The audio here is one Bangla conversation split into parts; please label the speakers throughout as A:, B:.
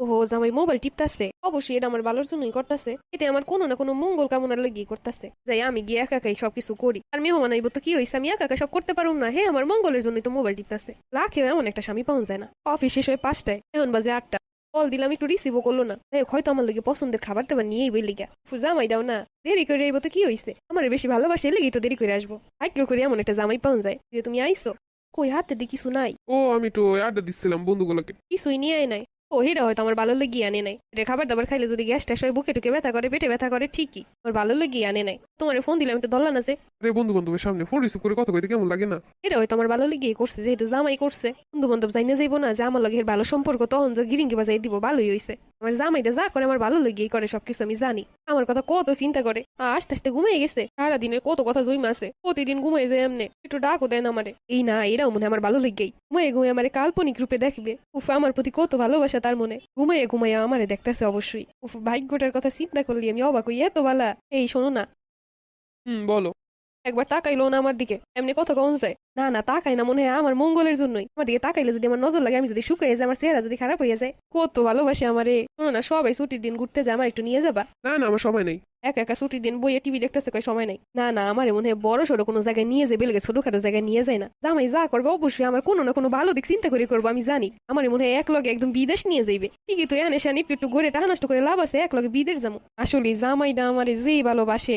A: ওহো জামাই মোবাইল টিপতাছে। অবশ্যই এটা আমার ভালোর জন্যই করতেছে। এতে আমার কোনো না কোনো মঙ্গল কামনার লাগিয়ে করতেছে। যাই আমি গিয়ে একা একাই সবকিছু করি। আর মেহমান আইব তো কি হয়েছে আমি একা একা সব করতে পারুম না। হে আমার মঙ্গলের জন্যই তো মোবাইল টিপতাছে। লাখে এমন একটা স্বামী পাওয়া যায় না। অফিস শেষ হয়ে পাঁচটায়। এখন বাজে আটটা। কল দিলাম একটু রিসিভও করল না। হোক, হয়তো আমার লগে পছন্দের খাবার দাবার নিয়েই বই লিগা। জামাই দাও না। দেরি করে আইব তো কি হয়েছে আমার বেশি ভালোবাসে লেগেই তো দেরি করে আসব। ভাগ্য করে এমন একটা জামাই পাওয়া যায়। যে তুমি আইসো। কই হাতে দিয়ে কিছু নাই।
B: ও আমি তো আড্ডা দিচ্ছিলাম বন্ধুগুলোকে।
A: কিছুই নিয়ে আয় নাই। ও, হেরা হয়তো আমার ভালো লেগে আনে নাই। রে খাবার দাবার খাইলে যদি গ্যাস ট্যাস হয়, বুকে টুকে ব্যথা করে, পেটে ব্যথা করে, ঠিকই। আমার ভালো লেগে আনে নাই। তোমার ফোন দিলাম তো দল্লা আছে
B: আরে বন্ধু বান্ধবের সামনে ফোন রিসিভ করে কথা কইতে কেমন লাগে না?
A: এটা হয়তো আমার ভালো লেগে করছে যেহেতু জামাই করছে। বন্ধু বান্ধব যাই না যাইবো না যে আমার লগে ভালো সম্পর্ক তখন যে গিরিঙ্গি বাজাই দিব ভালোই হইছে। আমার জামাইটা যা করে আমার ভালো লেগেই করে সবকিছু আমি জানি। আমার কথা কত চিন্তা করে। আস্তে আস্তে ঘুমিয়ে গেছে। সারাদিনের কত কথা জইমা আছে। প্রতিদিন ঘুমিয়ে যায় এমনি একটু ডাকও দেয় না আমারে। এই না এরাও মনে আমার ভালো লেগেই। ঘুমিয়ে ঘুমিয়ে আমার কাল্পনিক রূপে দেখবে। উফ আমার প্রতি কত ভালোবাসা তার মনে। ঘুমিয়ে ঘুমিয়ে আমারে দেখতেছে অবশ্যই। উফ ভাগ্যটার কথা চিন্তা করলি আমি অবাক হই এত বালা। এই শোনো না
B: হুম বলো।
A: একবার তাকাইলো না আমার দিকে। এমনি কথা কম যায় না না তাকাই না মনে হয় আমার মঙ্গলের জন্যই। আমার দিকে তাকাইলে যদি আমার নজর লাগে আমি যদি শুকিয়ে যায় আমার চেহারা যদি খারাপ হয়ে যায় কত ভালোবাসে আমারে। শোনো না সবাই ছুটির দিন ঘুরতে যায় আমার একটু নিয়ে যাবা?
B: না না আমার সময় নেই।
A: একা একা ছুটির দিন বইয়ে টিভি দেখতেছে কই সময় নাই। না না আমার মনে হয় বড় সড়ো কোনো জায়গায় নিয়ে যাবে লেগে ছোটখাটো জায়গায় নিয়ে যায় না। জামাই যা করবে অবশ্যই আমার কোনো না কোনো ভালো দিক চিন্তা করে করব আমি জানি। আমার মনে হয় এক লগে একদম বিদেশ নিয়ে যাইবে। ঠিকই তো এনে শানি একটু একটু ঘুরে টাকা নষ্ট করে লাভ আছে এক লগে বিদেশ যাব আসলে জামাইটা আমারে যেই ভালোবাসে।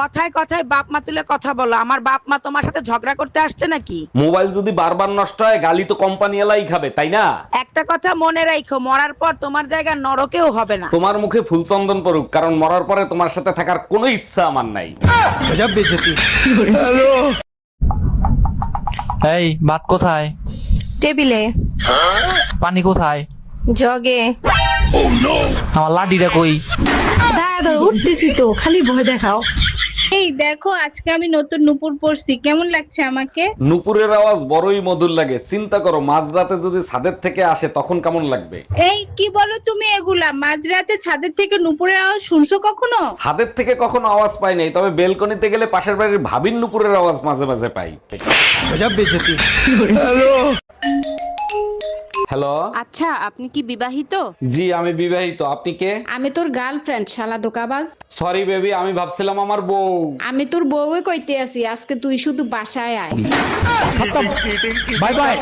C: কথায় কথায় বাপ মা তুলে কথা বলো। আমার বাপ মা তোমার সাথে ঝগড়া করতে আসছে নাকি?
D: মোবাইল যদি বারবার নষ্ট হয় গালি তো কোম্পানি এলাই খাবে তাই না?
C: একটা কথা মনে রাখো মরার পর তোমার জায়গা নরকেও হবে না।
D: তোমার মুখে ফুলচন্দন পড়ুক কারণ মরার পরে তোমার সাথে থাকার কোনো ইচ্ছা আমার নাই।
E: এই ভাত কোথায়?
F: টেবিলে।
E: পানি কোথায়?
F: জগে।
E: আমার লাডিটা কই?
F: দাঁড়া উঠতেছি তো খালি ভয় দেখাও।
G: এই দেখো আজকে আমি নতুন নুপুর পরছি। কেমন লাগছে আমাকে?
D: নুপুরের আওয়াজ বড়ই মধুর লাগে। চিন্তা করো মাঝরাতে যদি ছাদের থেকে আসে তখন কেমন লাগবে?
G: এই কি বলো তুমি এগুলা? মাঝরাতে ছাদের থেকে নুপুরের আওয়াজ শুনছো কখনো?
D: ছাদের থেকে কখনো আওয়াজ পাই নাই তবে বেলকনিতে গেলে পাশের বাড়ির ভাবির নুপুরের আওয়াজ মাঝে মাঝে পাই। হ্যালো
H: আচ্ছা আপনি কি বিবাহিত?
D: জি আমি বিবাহিত। আপনি কে?
H: আমি তোর গার্লফ্রেন্ড শালা দোকাবাজ।
D: সরি বেবি আমি ভাবছিলাম আমার বউ।
H: আমি তোর বউই কইতে আছি আজকে তুই শুধু বাসায় আয়।
E: Bye bye